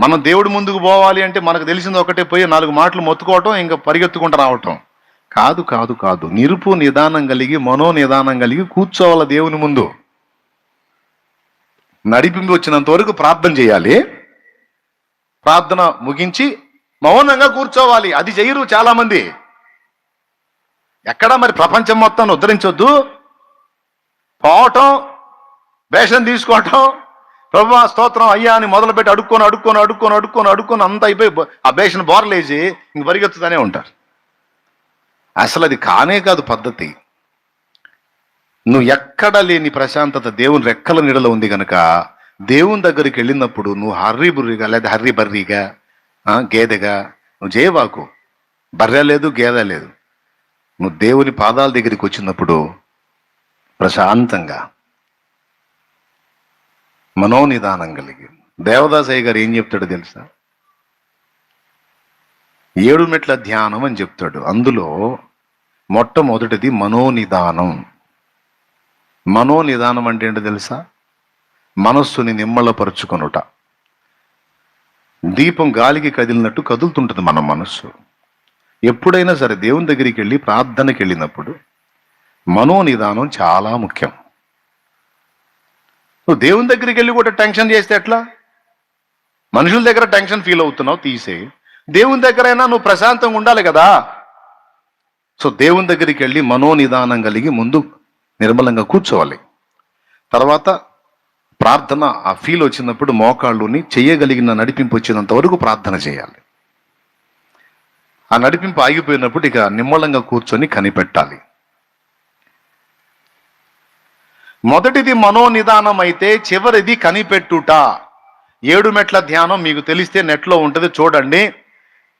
మనం దేవుడి ముందుకు పోవాలి అంటే మనకు తెలిసింది ఒకటే పోయి నాలుగు మాటలు మొత్తుకోవటం ఇంకా పరిగెత్తుకుంటూ రావటం. కాదు కాదు కాదు. నిరుపు నిదానం కలిగి మనో నిదానం కలిగి కూర్చోవాలి దేవుని ముందు. నడిపింపు వచ్చినంత వరకు ప్రార్థన చేయాలి. ప్రార్థన ముగించి మౌనంగా కూర్చోవాలి. అది చేయరు చాలామంది. ఎక్కడా ఎక్కడ మరి ప్రపంచం మొత్తాన్ని ఉద్ధరించొద్దు. పోవటం వేషం తీసుకోవటం ప్రభా స్తోత్రం అయ్యా అని మొదలుపెట్టి అడుక్కొని అడుక్కొని అడుక్కొని అడుక్కొని అడుక్కొని అంత అయిపోయి ఆ బేషన్ బోర్లేసి ఇంక పరిగెత్తుతానే ఉంటారు. అసలు అది కానే కాదు పద్ధతి. నువ్వు ఎక్కడ లేని ప్రశాంతత దేవుని రెక్కల నీడలో ఉంది కనుక దేవుని దగ్గరికి వెళ్ళినప్పుడు నువ్వు హర్రీ బుర్రిగా లేదా హర్రీ బర్రీగా గేదెగా నువ్వు చేయవాకు బర్రె లేదు గేదె లేదు. నువ్వు దేవుని పాదాల దగ్గరికి వచ్చినప్పుడు ప్రశాంతంగా మనోనిదానం కలిగి. దేవదాసయ్య గారు ఏం చెప్తాడో తెలుసా? ఏడు మెట్ల ధ్యానం అని చెప్తాడు. అందులో మొట్టమొదటిది మనోనిదానం. మనోనిదానం అంటే ఏంటో తెలుసా? మనస్సుని నిమ్మలపరుచుకొనుట. దీపం గాలికి కదిలినట్టు కదులుతుంటుంది మన మనస్సు. ఎప్పుడైనా సరే దేవుని దగ్గరికి వెళ్ళి ప్రార్థనకి వెళ్ళినప్పుడు మనోనిదానం చాలా ముఖ్యం. నువ్వు దేవుని దగ్గరికి వెళ్ళి కూడా టెన్షన్ చేస్తే ఎట్లా? మనుషుల దగ్గర టెన్షన్ ఫీల్ అవుతున్నావు తీసే. దేవుని దగ్గరైనా నువ్వు ప్రశాంతంగా ఉండాలి కదా? సో దేవుని దగ్గరికి వెళ్ళి మనోనిదానం కలిగి ముందు నిర్మలంగా కూర్చోవాలి. తర్వాత ప్రార్థన ఆ ఫీల్ వచ్చినప్పుడు మోకాళ్ళుని చేయగలిగిన నడిపింపు వచ్చినంత వరకు ప్రార్థన చేయాలి. ఆ నడిపింపు ఆగిపోయినప్పుడు ఇక నిమ్మలంగా కూర్చొని కనిపెట్టాలి. మొదటిది మనోనిదానం అయితే చివరిది కనిపెట్టుట. ఏడు మెట్ల ధ్యానం మీకు తెలిస్తే నెట్లో ఉంటుంది చూడండి.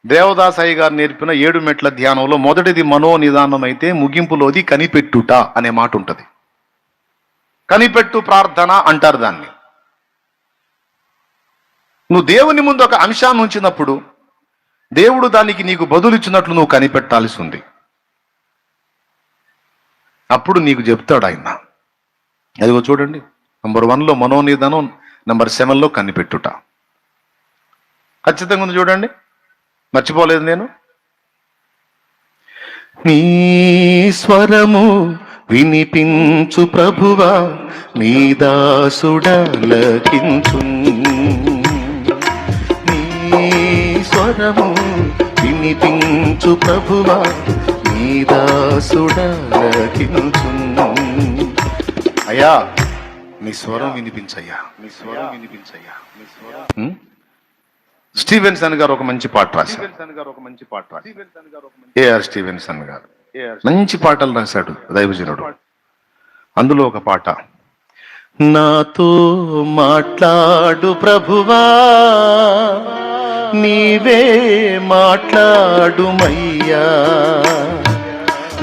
దేవదాసాయి గారు నేర్పిన ఏడు మెట్ల ధ్యానంలో మొదటిది మనోనిదానం అయితే ముగింపులోది కనిపెట్టుట అనే మాట ఉంటుంది. కనిపెట్టు ప్రార్థన అంటారు దాన్ని. నువ్వు దేవుని ముందు ఒక అంశాన్ని ఉంచినప్పుడు దేవుడు దానికి నీకు బదులిచ్చినట్లు నువ్వు కనిపెట్టాల్సి ఉంది. అప్పుడు నీకు చెప్తాడు ఆయన. అదిగో చూడండి నంబర్ వన్లో మనోనిధనం నెంబర్ సెవెన్లో కనిపెట్టుట. ఖచ్చితంగా ఉంది చూడండి. మర్చిపోలేదు నేను. నీ స్వరము వినిపించు ప్రభువా నీ దాసుడలకించు నీ స్వరము వినిపించు ప్రభువా నీ దాసుడలకించు అయ్యా నీ స్వరం వినిపించయ్యా. నీ స్వరం వినిపించయ్యా నీ స్వరం స్టీవెన్సన్ గారు ఒక మంచి పాట రాశారు. గారు ఒక మంచి పాట రాశారు ఏఆర్ స్టీవెన్సన్ గారు. మంచి పాటలు రాశాడు దైవజనుడు. అందులో ఒక పాట. నాతో మాట్లాడు ప్రభువా నీవే మాట్లాడుమయ్యా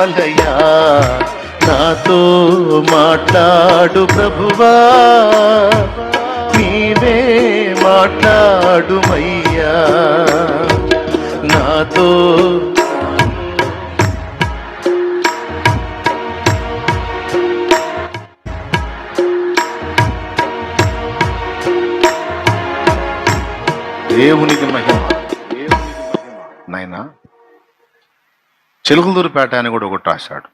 నాకు నాతో మాట్లాడు ప్రభువా. నీవే మాట్లాడుమయ్యా. నాతో దేవునికి మహిమ. నాయనా చిలుకలూరుపేట అని కూడా ఒకటి రాశాడు.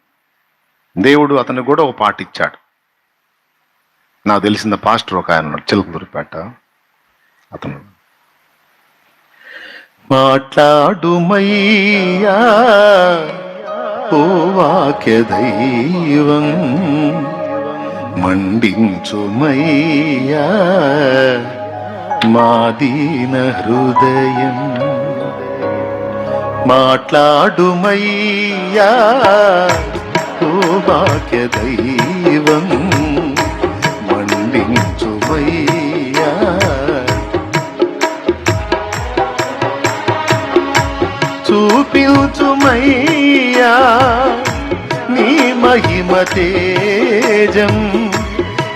దేవుడు అతనికి కూడా ఒక పాట ఇచ్చాడు. నాకు తెలిసిన పాస్టర్ ఒక ఆయన ఉన్నాడు అతను. మాట్లాడుమయ్యా ఓ వాక్య దైవం మండించుమయ్యా మాదీన హృదయం. మాట్లాడుమయ్యా ఓ దైవం మండించుమయ్యా చూపించుమయ్యా నీ మహిమ తేజం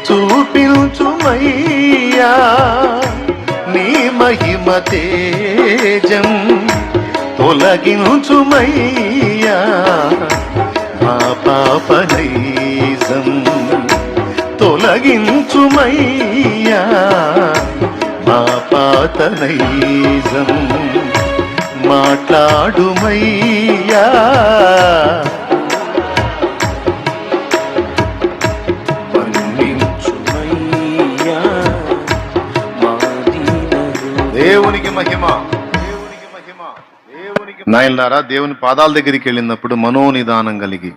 చూపించుమయ్యా నీ మహిమ తేజం తొలగించుమయ్యా. మా పాపనైజం తొలగించుమయ్యా. మా పాత నైజం మాట్లాడుమయ్యా. నాయనలారా దేవుని పాదాల దగ్గరికి వెళ్ళినప్పుడు మనోనిదానం కలిగి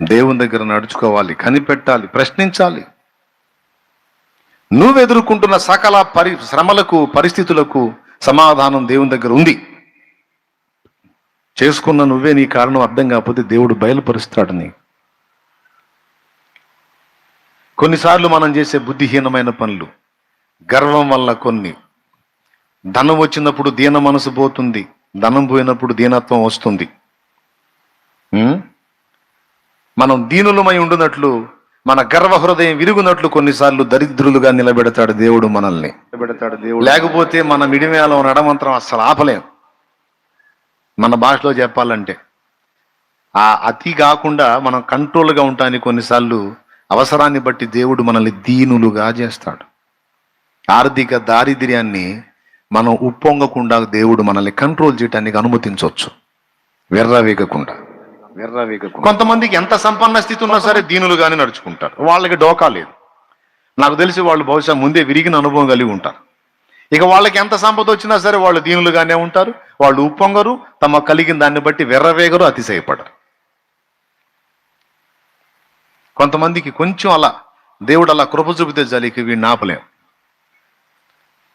దేవుని దగ్గర నడుచుకోవాలి కనిపెట్టాలి ప్రశ్నించాలి. నువ్వు ఎదుర్కొంటున్న సకల పరి శ్రమలకు పరిస్థితులకు సమాధానం దేవుని దగ్గర ఉంది. చేసుకున్న నువ్వే నీ కారణం అర్థం కాకపోతే దేవుడు బయలుపరుస్తాడు నీ కొన్నిసార్లు మనం చేసే బుద్ధిహీనమైన పనులు గర్వం వల్ల కొన్ని. ధనం వచ్చినప్పుడు దీన మనసు పోతుంది. ధనం పోయినప్పుడు దీనత్వం వస్తుంది? మనం దీనులమై ఉండునట్లు మన గర్వ హృదయం విరుగునట్లు కొన్నిసార్లు దరిద్రులుగా నిలబెడతాడు దేవుడు మనల్ని. నిలబెడతాడు దేవుడు లేకపోతే మన మిడిమేళం నడమంత్రం అస్సలు ఆపలేం. మన భాషలో చెప్పాలంటే ఆ అతి కాకుండా మనం కంట్రోల్గా ఉంటానికి కొన్నిసార్లు అవసరాన్ని బట్టి దేవుడు మనల్ని దీనులుగా చేస్తాడు. ఆర్థిక దారిద్ర్యాన్ని మనం ఉప్పొంగకుండా దేవుడు మనల్ని కంట్రోల్ చేయడానికి అనుమతించవచ్చు. వెర్రవేగకుండా వెర్రవేగకుండా కొంతమందికి ఎంత సంపన్న స్థితి ఉన్నా సరే దీనులుగానే నడుచుకుంటారు. వాళ్ళకి డోకా లేదు. నాకు తెలిసి వాళ్ళు బహుశా ముందే విరిగిన అనుభవం కలిగి ఉంటారు. ఇక వాళ్ళకి ఎంత సంపద వచ్చినా సరే వాళ్ళు దీనులుగానే ఉంటారు. వాళ్ళు ఉప్పొంగరు. తమ కలిగిన దాన్ని బట్టి వెర్రవేగరు అతిశయపడరు. కొంతమందికి కొంచెం అలా దేవుడు అలా కృప చూపితే జలికి వీడిని ఆపలేం.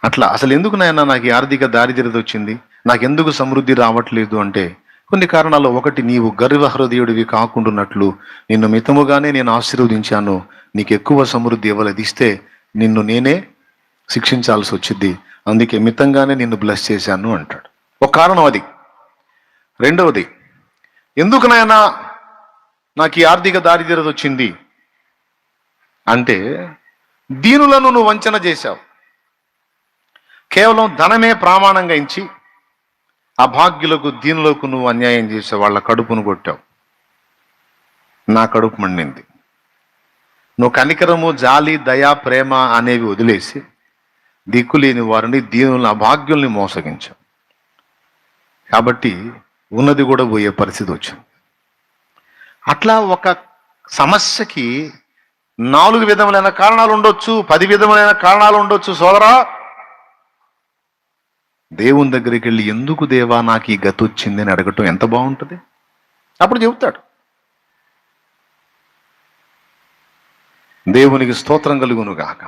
అట్లా అసలు ఎందుకు నాయన నాకు ఈ ఆర్థిక దారిద్ర్యత వచ్చింది? నాకు ఎందుకు సమృద్ధి రావట్లేదు అంటే కొన్ని కారణాలు ఒకటి నీవు గర్వ హృదయుడివి కాకుండాన్నట్లు నిన్ను మితముగానే నేను ఆశీర్వదించాను. నీకు ఎక్కువ సమృద్ధి ఇవ్వలేదు ఇస్తే నిన్ను నేనే శిక్షించాల్సి వచ్చింది. అందుకే మితంగానే నిన్ను బ్లెస్ చేశాను అంటాడు. ఒక కారణం అది. రెండవది ఎందుకు నాయనా నాకు ఈ ఆర్థిక దారిద్ర్యత వచ్చింది? అంటే దీనులను నువ్వు వంచన చేశావు. కేవలం ధనమే ప్రామాణంగా ఇచ్చి అభాగ్యులకు దీనిలోకి నువ్వు అన్యాయం చేసే వాళ్ళ కడుపును కొట్టావు. నా కడుపు మండింది. నువ్వు కనికరము జాలి దయ ప్రేమ అనేవి వదిలేసి దిక్కులేని వారిని దీనులను అభాగ్యుల్ని మోసగించావు. కాబట్టి ఉన్నది కూడా పోయే పరిస్థితి వచ్చింది. అట్లా ఒక సమస్యకి నాలుగు విధములైన కారణాలు ఉండొచ్చు పది విధములైన కారణాలు ఉండొచ్చు సోదరా. దేవుని దగ్గరికి వెళ్ళి ఎందుకు దేవా నాకు ఈ గతి వచ్చింది అని అడగటం ఎంత బాగుంటుంది? అప్పుడు చెబుతాడు. దేవునికి స్తోత్రం కలుగును గాక